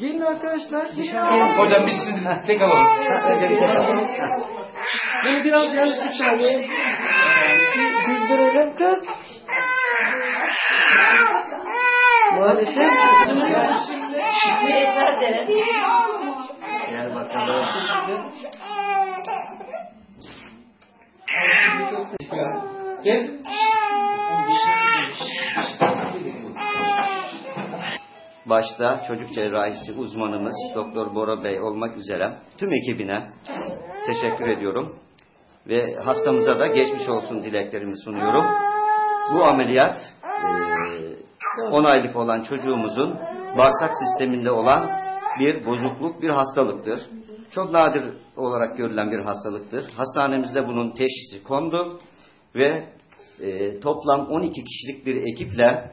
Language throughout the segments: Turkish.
Gelin arkadaşlar. Hocam biz sizi tek alalım. Beni biraz yalnız bir saniye. Güldürelim kız. Maalesef. Gel bakalım. Gel. Başta çocuk cerrahisi uzmanımız Doktor Bora Bey olmak üzere tüm ekibine teşekkür ediyorum. Ve hastamıza da geçmiş olsun dileklerimi sunuyorum. Bu ameliyat eee, 10 aylık olan çocuğumuzun bağırsak sisteminde olan bir bozukluk, bir hastalıktır. Çok nadir olarak görülen bir hastalıktır. Hastanemizde bunun teşhisi kondu ve e, toplam 12 kişilik bir ekiple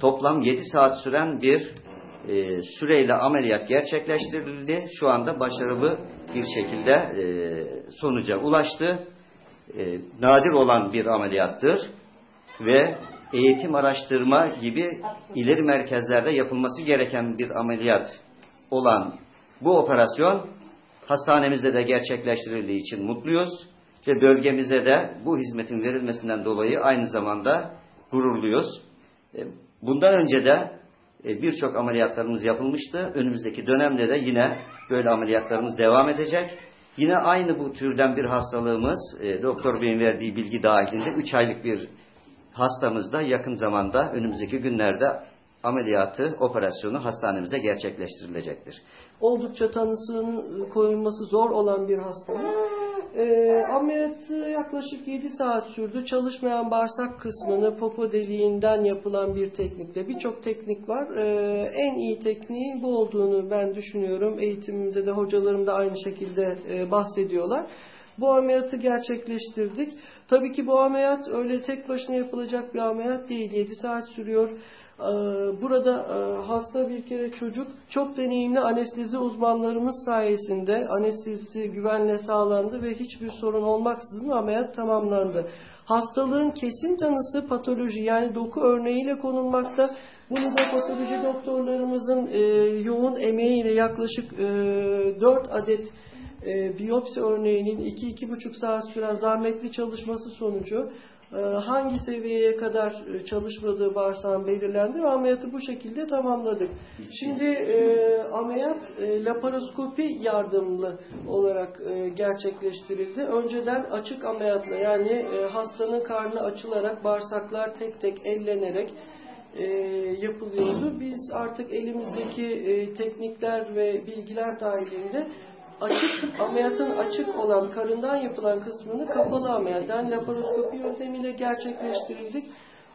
toplam 7 saat süren bir e, süreyle ameliyat gerçekleştirildi. Şu anda başarılı bir şekilde e, sonuca ulaştı. E, nadir olan bir ameliyattır ve eğitim araştırma gibi ileri merkezlerde yapılması gereken bir ameliyat olan bu operasyon hastanemizde de gerçekleştirildiği için mutluyuz ve bölgemize de bu hizmetin verilmesinden dolayı aynı zamanda gururluyuz. E, Bundan önce de birçok ameliyatlarımız yapılmıştı. Önümüzdeki dönemde de yine böyle ameliyatlarımız devam edecek. Yine aynı bu türden bir hastalığımız, e, doktor beyin verdiği bilgi dahilinde 3 aylık bir hastamız da yakın zamanda önümüzdeki günlerde ameliyatı, operasyonu hastanemizde gerçekleştirilecektir. Oldukça tanısının koyulması zor olan bir hastalık. Ee, ameliyatı yaklaşık 7 saat sürdü. Çalışmayan bağırsak kısmını popo deliğinden yapılan bir teknikle. Birçok teknik var. Ee, en iyi tekniğin bu olduğunu ben düşünüyorum. Eğitimimde de hocalarım da aynı şekilde e, bahsediyorlar. Bu ameliyatı gerçekleştirdik. Tabii ki bu ameliyat öyle tek başına yapılacak bir ameliyat değil. 7 saat sürüyor. Ee, Burada e, hasta bir kere çocuk çok deneyimli anestezi uzmanlarımız sayesinde anestezisi güvenle sağlandı ve hiçbir sorun olmaksızın ameliyat tamamlandı. Hastalığın kesin tanısı patoloji yani doku örneğiyle konulmakta. Bunu da patoloji doktorlarımızın e, yoğun emeğiyle yaklaşık e, 4 adet e, biyopsi örneğinin 2-2,5 saat süren zahmetli çalışması sonucu hangi seviyeye kadar e, çalışmadığı bağırsağın belirlendi ve ameliyatı bu şekilde tamamladık. Şimdi e, ameliyat e, laparoskopi yardımlı olarak e, gerçekleştirildi. Önceden açık ameliyatla yani e, hastanın karnı açılarak bağırsaklar tek tek ellenerek e, yapılıyordu. Biz artık elimizdeki e, teknikler ve bilgiler dahilinde açık ameliyatın açık olan karından yapılan kısmını kapalı ameliyat yani laparoskopi yöntemiyle gerçekleştirildik.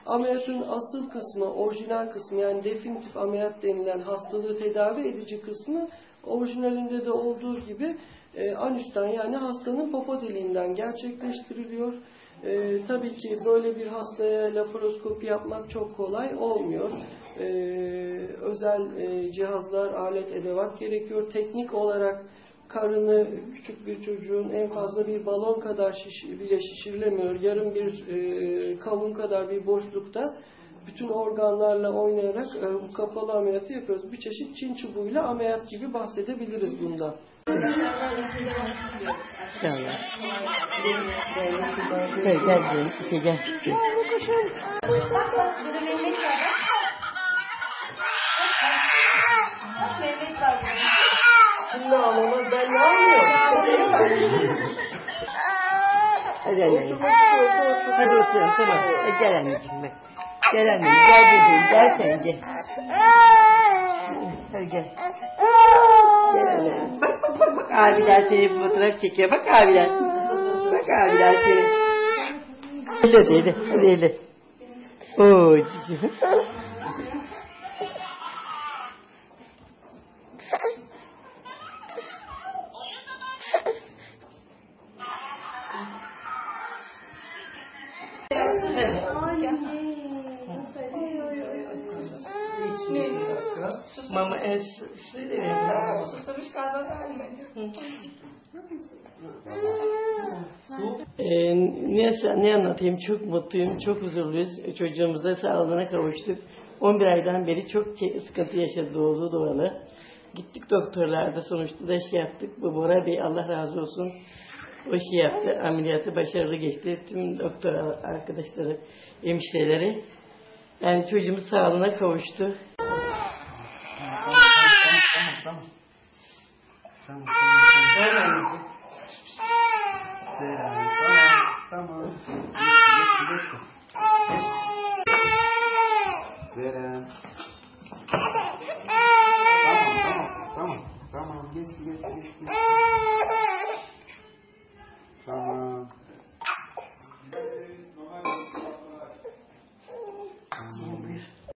Ameliyatın asıl kısmı, orijinal kısmı yani definitif ameliyat denilen hastalığı tedavi edici kısmı orijinalinde de olduğu gibi e, anüsten yani hastanın popo deliğinden gerçekleştiriliyor. E, tabii ki böyle bir hastaya laparoskopi yapmak çok kolay olmuyor. E, özel e, cihazlar, alet, edevat gerekiyor. Teknik olarak karını küçük bir çocuğun en fazla bir balon kadar şiş, bile şişirilemiyor. Yarım bir e, kavun kadar bir boşlukta bütün organlarla oynayarak e, bu kapalı ameliyatı yapıyoruz. Bir çeşit Çin çubuğuyla ameliyat gibi bahsedebiliriz bundan. İnşallah. Gel gel gel. gel. Ağlamaz ben ne anlıyorum? Hadi anneciğim. Hadi oturalım tamam. Hadi gel anneciğim bak. Gel anneciğim gel bebeğim gel sen gel. Hadi gel. Gel anneciğim. Bak bak bak bak abiler seni fotoğraf çekiyor. Bak abiler. Bak abiler seni. Hadi hadi hadi. Hadi hadi. Oo cici. Mama es şey de verin. Ee, ne, ne anlatayım? Çok mutluyum, çok huzurluyuz. Çocuğumuza sağlığına kavuştuk. 11 aydan beri çok sıkıntı yaşadı doğdu doğalı. Gittik doktorlarda sonuçta da şey yaptık. Bu Bora Bey Allah razı olsun. O şey yaptı. Ameliyatı başarılı geçti. Tüm doktor arkadaşları, hemşireleri. Yani çocuğumuz sağlığına kavuştu. Ver anneciğim. Zeren. Tamam tamam tamam tamam geçti geçti geçti.